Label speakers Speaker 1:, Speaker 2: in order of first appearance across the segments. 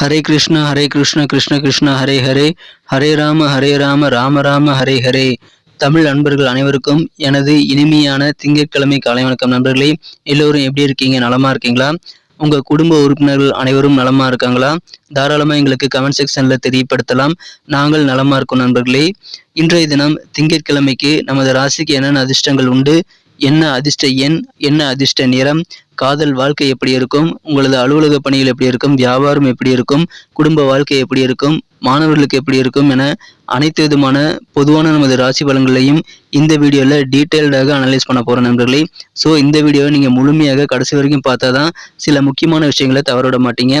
Speaker 1: ஹரே கிருஷ்ண ஹரே கிருஷ்ண கிருஷ்ண கிருஷ்ண ஹரே ஹரே. ஹரே ராம ஹரே ராம ராம ராம ஹரே ஹரே. தமிழ் நண்பர்கள் அனைவருக்கும் எனது இனிமையான திங்கட்கிழமை காலை வணக்கம் நண்பர்களே. எல்லோரும் எப்படி இருக்கீங்க? நலமா இருக்கீங்களா? உங்க குடும்ப உறுப்பினர்கள் அனைவரும் நலமா இருக்காங்களா? தாராளமா எங்களுக்கு கமெண்ட் செக்ஷன்ல தெரியப்படுத்தலாம். நாங்கள் நலமா இருக்கோம் நண்பர்களே. இன்றைய தினம் திங்கட்கிழமைக்கு நமது ராசிக்கு என்னென்ன அதிர்ஷ்டங்கள் உண்டு? என்ன அதிர்ஷ்ட எண் என்ன அதிர்ஷ்ட நிறம் காதல் வாழ்க்கை எப்படி இருக்கும் உங்களது அலுவலக பணிகள் எப்படி இருக்கும் வியாபாரம் எப்படி இருக்கும் குடும்ப வாழ்க்கை எப்படி இருக்கும் மாணவர்களுக்கு எப்படி இருக்கும் என அனைத்து விதமான பொதுவான நமது ராசி பலன்களையும் இந்த வீடியோவில் டீட்டெயில்டாக அனலைஸ் பண்ண போகிறோம் நண்பர்களே. ஸோ இந்த வீடியோவை நீங்கள் முழுமையாக கடைசி வரைக்கும் பார்த்தா தான் சில முக்கியமான விஷயங்களை தவறவிட மாட்டீங்க.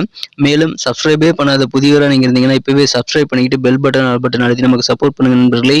Speaker 1: மேலும் சப்ஸ்கிரைபே பண்ணாத புதியவராக நீங்கள் இருந்தீங்கன்னா இப்போவே சப்ஸ்கிரைப் பண்ணிக்கிட்டு பெல் பட்டன் ஆல் பட்டன் அழுத்தி நமக்கு சப்போர்ட் பண்ணுங்கள் நண்பர்களே.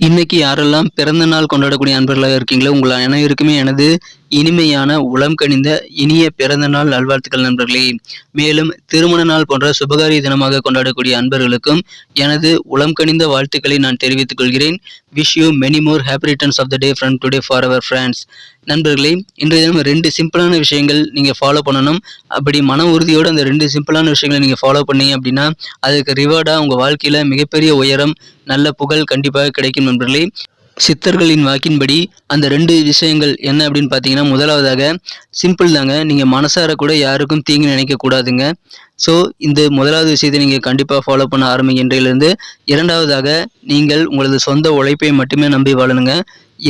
Speaker 1: இன்னைக்கு யாரெல்லாம் பிறந்த நாள் கொண்டாடக்கூடிய அன்பர்களாக இருக்கீங்களோ உங்கள் அனைவருக்குமே எனது இனிமையான உளம் கனிந்த இனிய பிறந்த நாள் நல்வாழ்த்துக்கள் நண்பர்களே. மேலும் திருமண நாள் போன்ற சுபகாரிய தினமாக கொண்டாடக்கூடிய அன்பர்களுக்கும் எனது உளம் கனிந்த வாழ்த்துக்களை நான் தெரிவித்துக் கொள்கிறேன். Wish you many more happy returns of the day from today for our friends நண்பர்களே இன்றைய தினம் ரெண்டு சிம்பிளான விஷயங்கள் நீங்கள் ஃபாலோ பண்ணணும். அப்படி மன உறுதியோடு அந்த ரெண்டு சிம்பிளான விஷயங்களை நீங்கள் ஃபாலோ பண்ணீங்க அப்படின்னா அதுக்கு ரிவார்டாக உங்கள் வாழ்க்கையில் மிகப்பெரிய உயரம் நல்ல புகழ் கண்டிப்பாக கிடைக்கும் நண்பர்களே. சித்தர்களின் வாக்கின்படி அந்த ரெண்டு விஷயங்கள் என்ன அப்படின்னு பார்த்தீங்கன்னா முதலாவதாக சிம்பிள் தாங்க. நீங்கள் மனசார கூட யாருக்கும் தீங்கு நினைக்கக்கூடாதுங்க ஸோ இந்த முதலாவது விஷயத்தை நீங்கள் கண்டிப்பாக ஃபாலோ பண்ண ஆரம்பிக்கின்றையிலேருந்து இரண்டாவதாக நீங்கள் உங்களது சொந்த உழைப்பை மட்டுமே நம்பி வாழணுங்க.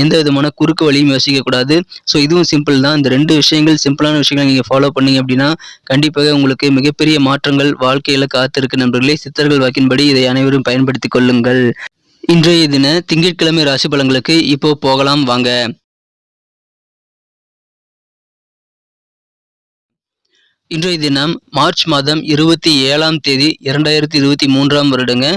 Speaker 1: எந்த விதமான குறுக்கு வழியும் யோசிக்கக்கூடாது ஸோ இதுவும் சிம்பிள் தான். இந்த ரெண்டு விஷயங்கள் சிம்பிளான விஷயங்களை நீங்கள் ஃபாலோ பண்ணீங்க அப்படின்னா கண்டிப்பாக உங்களுக்கு மிகப்பெரிய மாற்றங்கள் வாழ்க்கையில் காத்திருக்கு நண்பர்களே. சித்தர்கள் வாக்கின்படி இதை அனைவரும் பயன்படுத்தி கொள்ளுங்கள். இன்றைய தின திங்கட்கிழமை ராசி பலன்களுக்கு இப்போ போகலாம் வாங்க. இன்றைய தினம் மார்ச் மாதம் இருபத்தி ஏழாம் தேதி இரண்டாயிரத்தி இருபத்தி மூன்றாம் வருடங்க.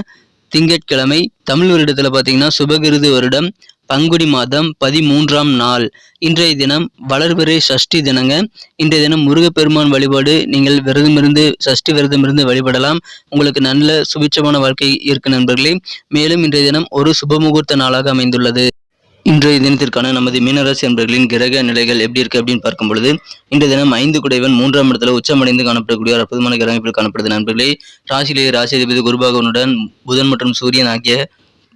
Speaker 1: திங்கட்கிழமை தமிழ் வருடத்தில் பார்த்தீங்கன்னா சுபகிருது வருடம். பங்குடி மாதம் பதிமூன்றாம் நாள். இன்றைய தினம் வளர்பிறை சஷ்டி தினங்க. இன்றைய தினம் முருகப்பெருமான் வழிபாடு. நீங்கள் விரதமிருந்து சஷ்டி விரதமிருந்து வழிபடலாம். உங்களுக்கு நல்ல சுபிச்சமான வாழ்க்கை இருக்கு நண்பர்களே. மேலும் இன்றைய தினம் ஒரு சுபமுகூர்த்த நாளாக அமைந்துள்ளது. இன்றைய தினத்திற்கான நமது மீனராசி என்பர்களின் கிரக நிலைகள் எப்படி இருக்கு அப்படின்னு பார்க்கும் பொழுது இன்றைய தினம் ஐந்து குடைவன் மூன்றாம் இடத்துல உச்சமடைந்து காணப்படக்கூடிய அற்புதமான கிரக காணப்படுது நண்பர்களே. ராசியிலேயே ராசி அதிபதி குருபாகவனுடன் புதன் மற்றும் சூரியன் ஆகிய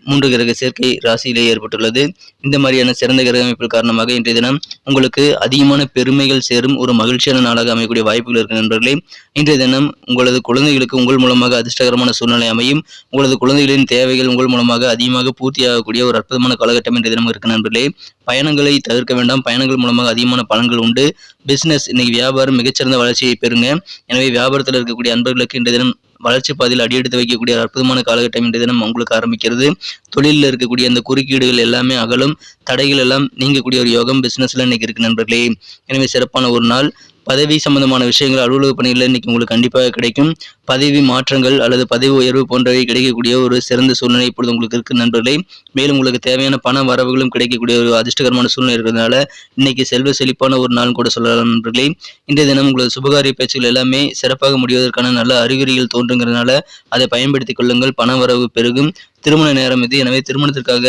Speaker 1: மூன்று கிரக சேர்க்கை ராசியிலே ஏற்பட்டுள்ளது. இந்த மாதிரியான சிறந்த கிரக அமைப்பில் காரணமாக இன்றைய தினம் உங்களுக்கு அதிகமான பெருமைகள் சேரும் ஒரு மகிழ்ச்சியான நாளாக அமையக்கூடிய வாய்ப்புகள் இருக்கு நண்பர்களே. இன்றைய தினம் உங்களது குழந்தைகளுக்கு உங்கள் மூலமாக அதிர்ஷ்டகரமான சூழ்நிலை அமையும். உங்களது குழந்தைகளின் தேவைகள் உங்கள் மூலமாக அதிகமாக பூர்த்தியாகக்கூடிய ஒரு அற்புதமான காலகட்டம் இன்றைய தினம் இருக்கு நண்பர்களே. பயணங்களை தவிர்க்க வேண்டாம். பயணங்கள் மூலமாக அதிகமான பலன்கள் உண்டு. பிசினஸ் இன்னைக்கு வியாபாரம் மிகச்சிறந்த வளர்ச்சியை பெறுங்க. எனவே வியாபாரத்தில் இருக்கக்கூடிய அன்பர்களுக்கு இன்றைய தினம் வளர்ச்சி பாதையில் அடியெடுத்து வைக்கக்கூடிய அற்புதமான காலகட்டம் இன்றைய தினம் உங்களுக்கு ஆரம்பிக்கிறது. தொழிலில் இருக்கக்கூடிய அந்த குறுக்கீடுகள் எல்லாமே அகலும் தடைகள் எல்லாம் நீங்கக்கூடிய ஒரு யோகம் பிசினஸ்ல இன்னைக்கு இருக்கு நண்பர்களே. எனவே சிறப்பான ஒரு நாள். பதவி சம்பந்தமான விஷயங்கள் அலுவலக பணிகளில் இன்னைக்கு உங்களுக்கு கண்டிப்பாக கிடைக்கும். பதவி மாற்றங்கள் அல்லது பதவி உயர்வு போன்றவை கிடைக்கக்கூடிய ஒரு சிறந்த சூழ்நிலை இப்பொழுது உங்களுக்கு இருக்கு நண்பர்களே. மேலும் உங்களுக்கு தேவையான பண வரவுகளும் கிடைக்கக்கூடிய ஒரு அதிர்ஷ்டகரமான சூழ்நிலை இருக்கிறதுனால இன்னைக்கு செல்வ செழிப்பான ஒரு நாள் கூட சொல்லலாம் நண்பர்களே. இன்றைய தினம் உங்களது சுபகாரிய பேச்சுகள் எல்லாமே சிறப்பாக முடிவதற்கான நல்ல அறிகுறிகள் தோன்றுங்கிறதுனால அதை பயன்படுத்திக் கொள்ளுங்கள். பண வரவு பெருகும். திருமண நேரம் இது. எனவே திருமணத்திற்காக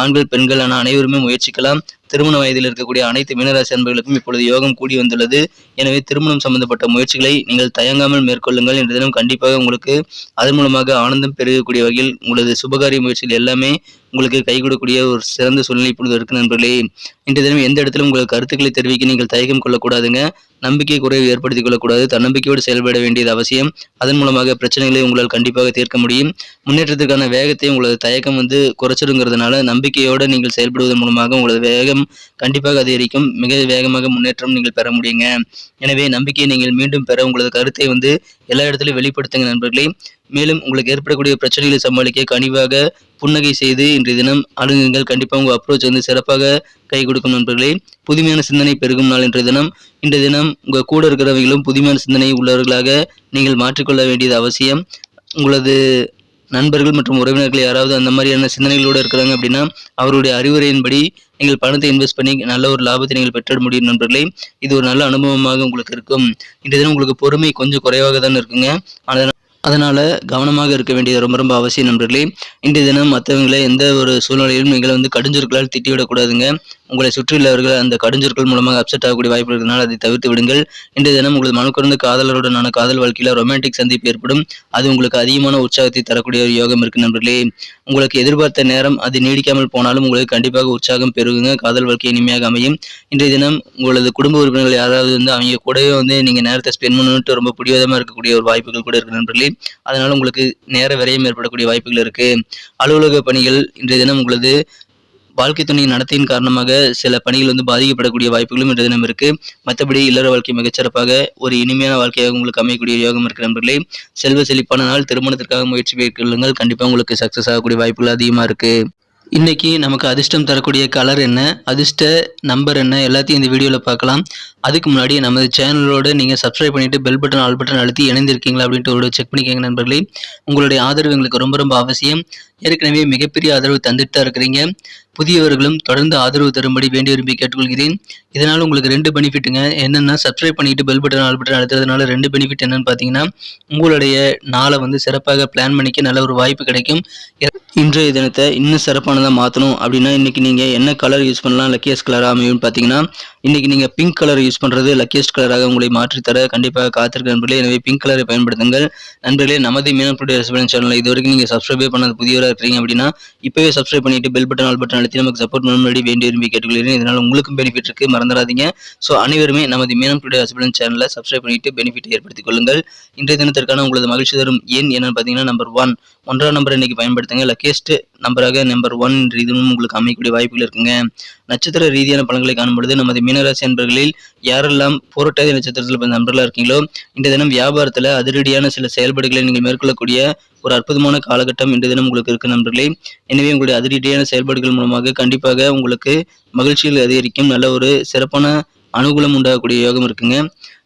Speaker 1: ஆண்கள் பெண்கள் என அனைவருமே முயற்சிக்கலாம். திருமண வயதில் இருக்கக்கூடிய அனைத்து மீனராசி அன்பர்களுக்கும் இப்பொழுது யோகம் கூடி வந்துள்ளது. எனவே திருமணம் சம்பந்தப்பட்ட முயற்சிகளை நீங்கள் தயங்காமல் மேற்கொள்ளுங்கள் என்ற தினம் கண்டிப்பாக உங்களுக்கு அதன் மூலமாக ஆனந்தம் பெருகக்கூடிய வகையில் உங்களது சுபகாரிய முயற்சிகள் எல்லாமே உங்களுக்கு கை கொடுக்கக்கூடிய ஒரு சிறந்த சூழ்நிலை இப்பொழுது இருக்கு நண்பர்களே. இன்றைய தினம் எந்த இடத்திலும் உங்கள் கருத்துக்களை தெரிவிக்க நீங்கள் தயக்கம் கொள்ளக்கூடாதுங்க. நம்பிக்கை குறைவு ஏற்படுத்திக் கொள்ளக்கூடாது. தன்னம்பிக்கையோடு செயல்பட வேண்டியது அவசியம். அதன் மூலமாக பிரச்சனைகளை உங்களால் கண்டிப்பாக தீர்க்க முடியும். முன்னேற்றத்திற்கான வேகத்தை உங்களது தயக்கம் வந்து குறைச்சிடுங்கிறதுனால நம்பிக்கையோடு நீங்கள் செயல்படுவதன் மூலமாக உங்களது வேகம் கண்டிப்பாக அதிகரிக்கும். மிக வேகமாக முன்னேற்றம் நீங்கள் பெற முடியுங்க. எனவே நம்பிக்கையை நீங்கள் மீண்டும் பெற உங்களது கருத்தை வந்து எல்லா இடத்துலையும் வெளிப்படுத்துங்க நண்பர்களே. மேலும் உங்களுக்கு ஏற்படக்கூடிய பிரச்சனைகளை சமாளிக்க கனிவாக புன்னகை செய்து இன்றைய தினம் அணுகுங்கள். கண்டிப்பாக உங்கள் அப்ரோச் வந்து சிறப்பாக கை கொடுக்கும் நண்பர்களே. புதுமையான சிந்தனை பெருகும் நாள் இன்றைய தினம். இன்றைய தினம் உங்கள் கூட இருக்கிறவங்களும் புதுமையான சிந்தனை உள்ளவர்களாக நீங்கள் மாற்றிக்கொள்ள வேண்டியது அவசியம். உங்களது நண்பர்கள் மற்றும் உறவினர்கள் யாராவது அந்த மாதிரியான சிந்தனைகளோடு இருக்கிறாங்க அப்படின்னா அவருடைய அறிவுரையின்படி நீங்கள் பணத்தை இன்வெஸ்ட் பண்ணி நல்ல ஒரு லாபத்தை நீங்கள் பெற்ற முடியும் நண்பர்களே. இது ஒரு நல்ல அனுபவமாக உங்களுக்கு இருக்கும். இன்றைய தினம் உங்களுக்கு பொறுமை கொஞ்சம் குறைவாக தான் இருக்குங்க. ஆனால் அதனால் கவனமாக இருக்க வேண்டியது ரொம்ப ரொம்ப அவசியம் நண்பர்களே. இன்றைய தினம் மற்றவங்களை எந்த ஒரு சூழ்நிலையிலும் நீங்கள் வந்து கடுஞ்சொற்களால் திட்டிவிடக்கூடாதுங்க. உங்களை சுற்றியுள்ளவர்கள் அந்த கடுஞ்சொற்கள் மூலமாக அப்செட் ஆகக்கூடிய வாய்ப்பு இருக்கிறதுனால அதை தவிர்த்து விடுங்கள். இன்றைய தினம் உங்களது மனுக்குறந்த காதலருடனான காதல் வாழ்க்கையில் ரொமான்டிக் சந்திப்பு ஏற்படும். அது உங்களுக்கு அதிகமான உற்சாகத்தை தரக்கூடிய ஒரு யோகம் இருக்கு நண்பர்களே. உங்களுக்கு எதிர்பார்த்த நேரம் அது நீடிக்காமல் போனாலும் உங்களுக்கு கண்டிப்பாக உற்சாகம் பெருகுங்க. காதல் வாழ்க்கை இனிமையாக அமையும். இன்றைய தினம் உங்களது குடும்ப உறுப்பினர்கள் யாராவது வந்து அவங்க கூடவே வந்து நீங்கள் நேரத்தை ஸ்பெண்ட் பண்ணுன்ட்டு ரொம்ப பிடிவாதமாக இருக்கக்கூடிய ஒரு வாய்ப்புகள் கூட இருக்கு நண்பர்களே. அதனால உங்களுக்கு நேர விரயம் ஏற்படக்கூடிய வாய்ப்புகள் இருக்கு. அலுவலக பணிகள் இன்றைய தினம் உங்களது வாழ்க்கை துணை நடத்தையின் காரணமாக சில பணிகள் வந்து பாதிக்கப்படக்கூடிய வாய்ப்புகளும் இன்று தினம் இருக்கு. மற்றபடி இல்லற வாழ்க்கை மிகச்சிறப்பாக ஒரு இனிமையான வாழ்க்கையாக உங்களுக்கு அமையக்கூடிய யோகம் இருக்கிற நண்பர்களே. செல்வ செழிப்பான நாள் திருமணத்திற்காக முயற்சி மேற்கொள்ளுங்கள். கண்டிப்பாக உங்களுக்கு சக்ஸஸ் ஆகக்கூடிய வாய்ப்புகள் அதிகமாக இருக்கு. இன்னைக்கு நமக்கு அதிர்ஷ்டம் தரக்கூடிய கலர் என்ன? அதிர்ஷ்ட நம்பர் என்ன? எல்லாத்தையும் இந்த வீடியோவில் பார்க்கலாம். அதுக்கு முன்னாடி நமது சேனலோட நீங்கள் சப்ஸ்கிரைப் பண்ணிவிட்டு பெல் பட்டன் ஆல் பட்டன் அழுத்தி இணைந்திருக்கீங்களா அப்படின்ட்டு ஒரு செக் பண்ணிக்கோங்க நண்பர்களே. உங்களுடைய ஆதரவு எங்களுக்கு ரொம்ப ரொம்ப அவசியம். ஏற்கனவே மிகப்பெரிய ஆதரவு தந்துட்டு தான் இருக்கிறீங்க. புதியவர்களும் தொடர்ந்து ஆதரவு தரும்படி வேண்டி விரும்பி கேட்டுக்கொள்கிறேன். இதனால் உங்களுக்கு ரெண்டு பெனிஃபிட்டுங்க. என்னென்னா சப்ஸ்கிரைப் பண்ணிட்டு பெல் பட்டன் ஆல் பட்டன் அழுத்துறதுனால ரெண்டு பெனிஃபிட் என்னன்னு பார்த்தீங்கன்னா உங்களுடைய நாளை வந்து சிறப்பாக பிளான் பண்ணிக்க நல்ல ஒரு வாய்ப்பு கிடைக்கும். இன்றைய தினத்தை இன்னும் சிறப்பானதாக மாற்றணும் அப்படின்னா இன்றைக்கி நீங்கள் என்ன கலர் யூஸ் பண்ணலாம் லக்கியஸ் கலராக அமையும்னு பார்த்தீங்கன்னா இன்றைக்கி நீங்கள் பிங்க் கலர் யூஸ் பண்ணுறது லக்கியஸ்ட் கலராக உங்களை மாற்றித்தர கண்டிப்பாக காத்திருக்க நண்பர்களே. எனவே பிங்க் கலரை பயன்படுத்துங்கள். நண்பர்களே நமது மீனப்புடைய டுடே சேனல் இது வரைக்கும் நீங்கள் சப்ஸ்கிரைபே பண்ணாத புதியவராக இருக்கிறீங்க அப்படின்னா இப்போவே சப்ஸ்கிரைப் பண்ணிட்டு பெல் பட்டன் ஆல் பட்டன் அழுத்தி நமக்கு சப்போர்ட் முன்னாடி வேண்டி விரும்பி கேட்டுக்கொள்கிறேன். இதனால் உங்களுக்கும் பெனிஃபிட் இருக்குது மறந்துடாதீங்க. ஸோ அனைவருமே நமது மீனப்புடைய டுடே ரெசிபென்ஸ் சேனலை சப்ஸ்கிரைப் பண்ணிட்டு பெனிஃபிட் ஏற்படுத்திக் கொள்ளுங்கள். இன்றைய தினத்திற்கான உங்களது மகிழ்ச்சி தரும் எண் என்னன்னு பார்த்தீங்கன்னா நம்பர் ஒன் ஒன்றாம் நம்பர் இன்னைக்கு பயன்படுத்துங்க. லக்கியஸ்ட் நம்பராக நம்பர் ஒன் இதுவும் உங்களுக்கு அமைக்கக்கூடிய வாய்ப்புகள் இருக்குங்க. நட்சத்திர ரீதியான பலன்களை காணும்பொழுது நமது மீனராசி நண்பர்களில் யாரெல்லாம் போராட்டாதி நட்சத்திரத்தில் பிறந்த நண்பர்களாக இருக்கீங்களோ இந்த தினம் வியாபாரத்தில் அதிரடியான சில செயல்பாடுகளை நீங்கள் மேற்கொள்ளக்கூடிய ஒரு அற்புதமான காலகட்டம் இன்றைய தினம் உங்களுக்கு இருக்கு நண்பர்களே. எனவே உங்களுடைய அதிரடியான செயல்பாடுகள் மூலமாக கண்டிப்பாக உங்களுக்கு மகிழ்ச்சிகள் அதிகரிக்கும். நல்ல ஒரு சிறப்பான அனுகூலம் உண்டாகக்கூடிய யோகம் இருக்குங்க.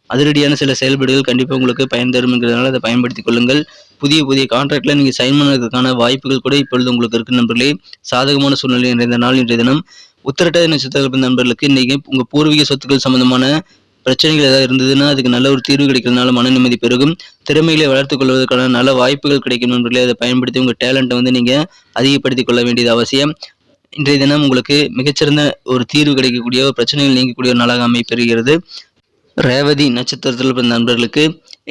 Speaker 1: அதிரடியான சில செயல்பாடுகள் கண்டிப்பாக உங்களுக்கு பயன் தரும்ங்கிறதுனால அதை பயன்படுத்திக் கொள்ளுங்கள். புதிய புதிய கான்ட்ராக்டில் நீங்கள் சைன் பண்ணுறதுக்கான வாய்ப்புகள் கூட இப்பொழுது உங்களுக்கு இருக்கு நண்பர்களே. சாதகமான சூழ்நிலை நிறைந்த நாள் இன்றைய தினம். உத்திரட்டாதி நட்சத்திர நண்பர்களுக்கு இன்றைக்கி உங்கள் பூர்வீக சொத்துக்கள் சம்பந்தமான பிரச்சனைகள் ஏதாவது இருந்ததுன்னா அதுக்கு நல்ல ஒரு தீர்வு கிடைக்கிறதுனால மன நிம்மதி பெருகும். திறமைகளை வளர்த்துக் கொள்வதற்கான நல்ல வாய்ப்புகள் கிடைக்கும் நண்பர்களே. அதை பயன்படுத்தி உங்கள் டேலண்ட்டை வந்து நீங்கள் அதிகப்படுத்திக் கொள்ள வேண்டியது அவசியம். இன்றைய தினம் உங்களுக்கு மிகச்சிறந்த ஒரு தீர்வு கிடைக்கக்கூடிய ஒரு பிரச்சனைகள் நீங்கக்கூடிய ஒரு நாளாக அமைப்பெறுகிறது ரேவதி நட்சத்திரத்தில் பிறந்த நண்பர்களுக்கு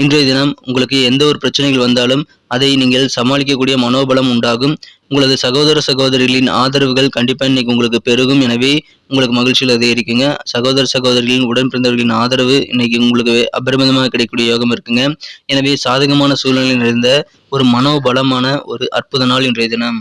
Speaker 1: இன்றைய தினம் உங்களுக்கு எந்த ஒரு பிரச்சனைகள் வந்தாலும் அதை நீங்கள் சமாளிக்கக்கூடிய மனோபலம் உண்டாகும். உங்களது சகோதர சகோதரிகளின் ஆதரவுகள் கண்டிப்பாக இன்னைக்கு உங்களுக்கு பெருகும். எனவே உங்களுக்கு மகிழ்ச்சியில் அதிகரிக்குங்க. சகோதர சகோதரிகளின் உடன் பிறந்தவர்களின் ஆதரவு இன்னைக்கு உங்களுக்கு அபரிமிதமாக கிடைக்கக்கூடிய யோகம் இருக்குங்க. எனவே சாதகமான சூழ்நிலை நிறைந்த ஒரு மனோபலமான ஒரு அற்புத நாள் இன்றைய தினம்.